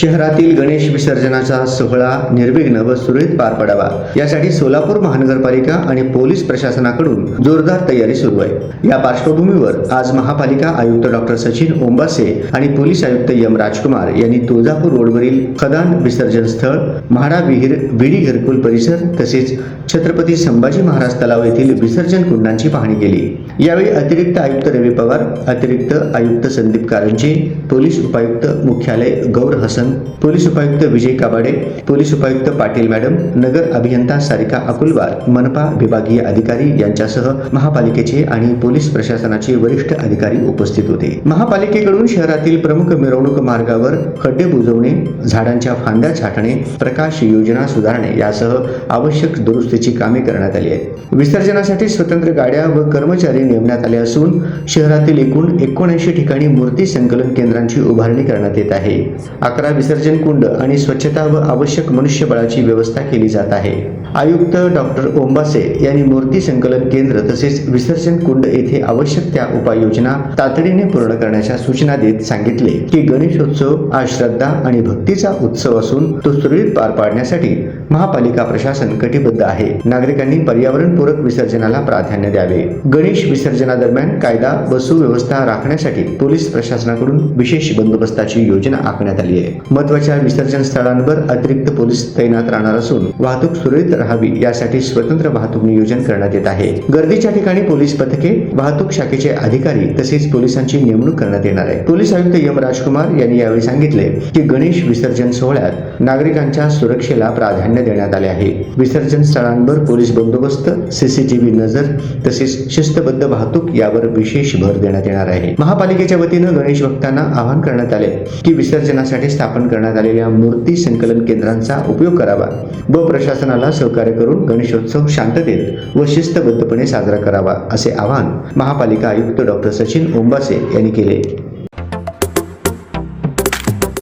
शहरातील गणेश विसर्जनाचा सोहळा निर्विघ्न व सुरळीत पार पडावा. यासाठी सोलापूर महानगरपालिका आणि पोलीस प्रशासनाकडून जोरदार तयारी सुरू आहे. या पार्श्वभूमीवर आज महापालिका आयुक्त डॉक्टर सचिन ओंबासे आणि पोलीस आयुक्त एम राजकुमार यांनी तुळजापूर रोडवरील खदान विसर्जन स्थळ म्हाडा विहीर विडी घरकुल परिसर तसेच छत्रपती संभाजी महाराज तलाव येथील विसर्जन कुंडांची पाहणी केली. यावेळी अतिरिक्त आयुक्त रवी पवार अतिरिक्त आयुक्त संदीप कारंजे पोलीस उपायुक्त मुख्यालय गौर हसन पोलीस उपायुक्त विजय काबाडे पोलीस उपायुक्त पाटील मॅडम नगर अभियंता सारिका अकुलवार मनपा विभागीय अधिकारी यांच्यासह महापालिकेचे आणि पोलीस प्रशासनाचे वरिष्ठ अधिकारी उपस्थित होते. महापालिकेकडून शहरातील प्रमुख मिरवणूक मार्गावर खड्डे बुजवणे झाडांच्या फांद्या छाटणे प्रकाश योजना सुधारणे यासह आवश्यक दुरुस्तीची कामे करण्यात आली आहेत. विसर्जनासाठी स्वतंत्र गाड्या व कर्मचारी नेमण्यात आले असून शहरातील एकूण एकोणऐंशी ठिकाणी मूर्ती संकलन केंद्रांची उभारणी करण्यात येत आहे. अकरा विसर्जन कुंड आणि स्वच्छता व आवश्यक मनुष्यबळाची व्यवस्था केली जात आहे. आयुक्त डॉक्टर ओंबासे यांनी मूर्ती संकलन केंद्र तसेच विसर्जन कुंड येथे आवश्यक त्या उपाययोजना तातडीने पूर्ण करण्याच्या सूचना देत सांगितले की गणेशोत्सव हा श्रद्धा आणि भक्तीचा उत्सव असून तो सुरळीत पार पाडण्यासाठी महापालिका प्रशासन कटिबद्ध आहे. नागरिकांनी पर्यावरणपूरक विसर्जनाला प्राधान्य द्यावे. गणेश विसर्जनादरम्यान कायदा व सुव्यवस्था राखण्यासाठी पोलीस प्रशासनाकडून विशेष बंदोबस्ताची योजना आखण्यात आली आहे. महत्त्वाच्या विसर्जन स्थळांवर अतिरिक्त पोलीस तैनात राहणार असून वाहतूक सुरळीत राहावी यासाठी स्वतंत्र वाहतूक नियोजन करण्यात येत आहे. गर्दीच्या ठिकाणी पोलीस पथके वाहतूक शाखेचे अधिकारी तसेच पोलिसांची नेमणूक करण्यात येणार आहे. पोलीस आयुक्त एम राजकुमार यांनी यावेळी सांगितले की गणेश विसर्जन सोहळ्यात नागरिकांच्या सुरक्षेला प्राधान्य देण्यात आले आहे. विसर्जन स्थळांवर पोलीस बंदोबस्त सीसीटीव्ही नजर तसेच शिस्तबद्ध वाहतूक यावर विशेष भर देण्यात येणार आहे. महापालिकेच्या वतीनं गणेश भक्तांना आवाहन करण्यात आले की विसर्जनासाठी स्थापन करण्यात आलेल्या मूर्ती संकलन केंद्रांचा उपयोग करावा. व प्रशासनाला सहकार्य करून गणेशोत्सव शांततेत व शिस्तबद्धपणे साजरा करावा असे आवाहन महापालिका आयुक्त डॉक्टर सचिन ओंबासे यांनी केले.